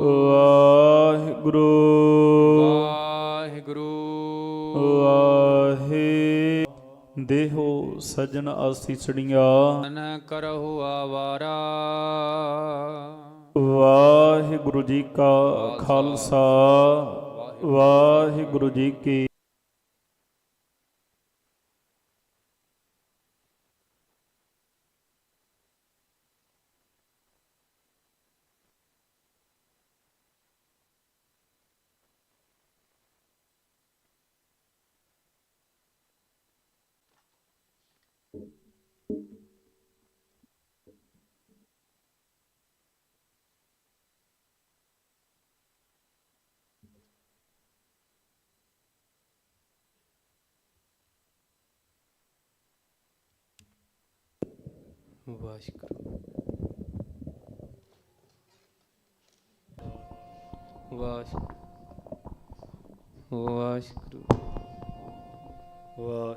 ਵਾਹਿਗੁਰੂ। ਵਾਹਿਗੁਰੂ। ਵਾਹੇ ਦੇਹੋ ਸਜਣ ਆਸੀਸੜੀਆਂ ਮਨ ਕਰਹੁ ਆਵਾਰਾ। ਵਾਹਿਗੁਰੂ ਜੀ ਕਾ ਖਾਲਸਾ। ਵਾਹਿਗੁਰੂ ਜੀ ਕੀ ਵਾਹਿਗੁਰੂ ਵਾਹਿਗੁਰੂ ਵਾਹਿਗੁਰੂ ਵਾਹਿ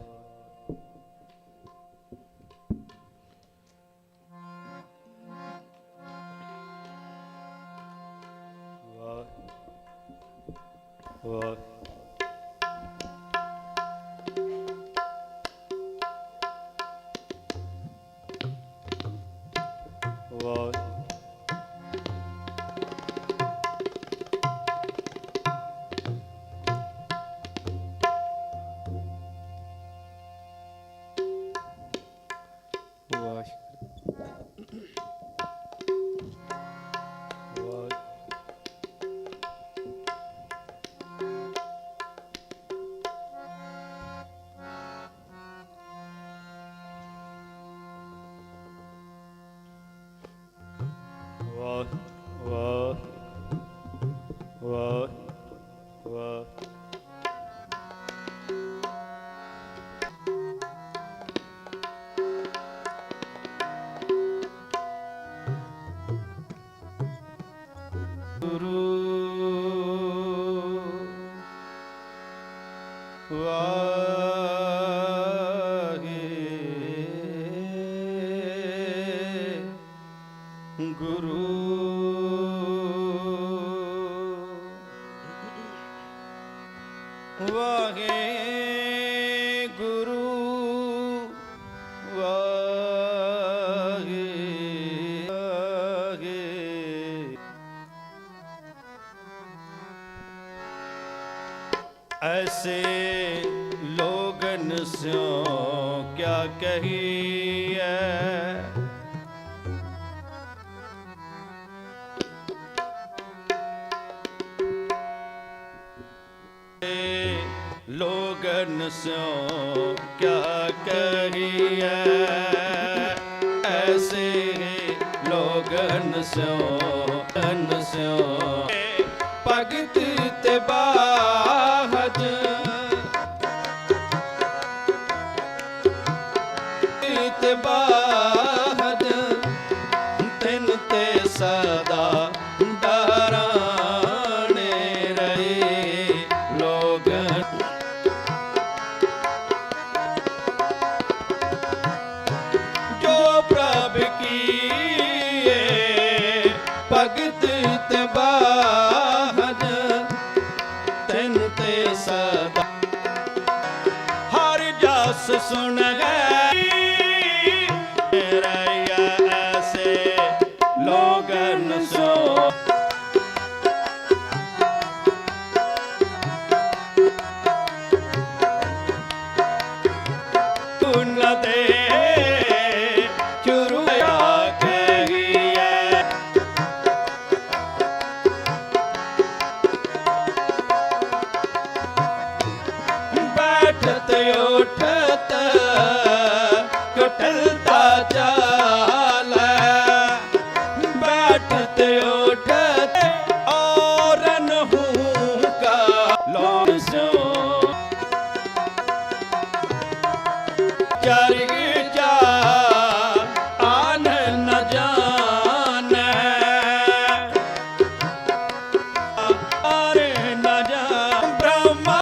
ਵਾਹਿ ਵਾਹਿ ਵਾਹ ਵਾਹੇ ਗੁਰੂ ਵਾਹੇ ਐਸੇ ਲੋਗਨ ਸਿਓ ਕਿਆ ਕਹੀਏ ਗਨ ਸੋ ਕਿਆ ਕਹੀਐ ਐਸੇ ਲੋਗਨ ਸਿਓ ਤਨ ਸਿਓ ਭਗਤ ਤੇ ਬਾਹਜ ਤੇ ਬਾਹਜ ਤਿੰਨ ਤੇ ਸਦਾ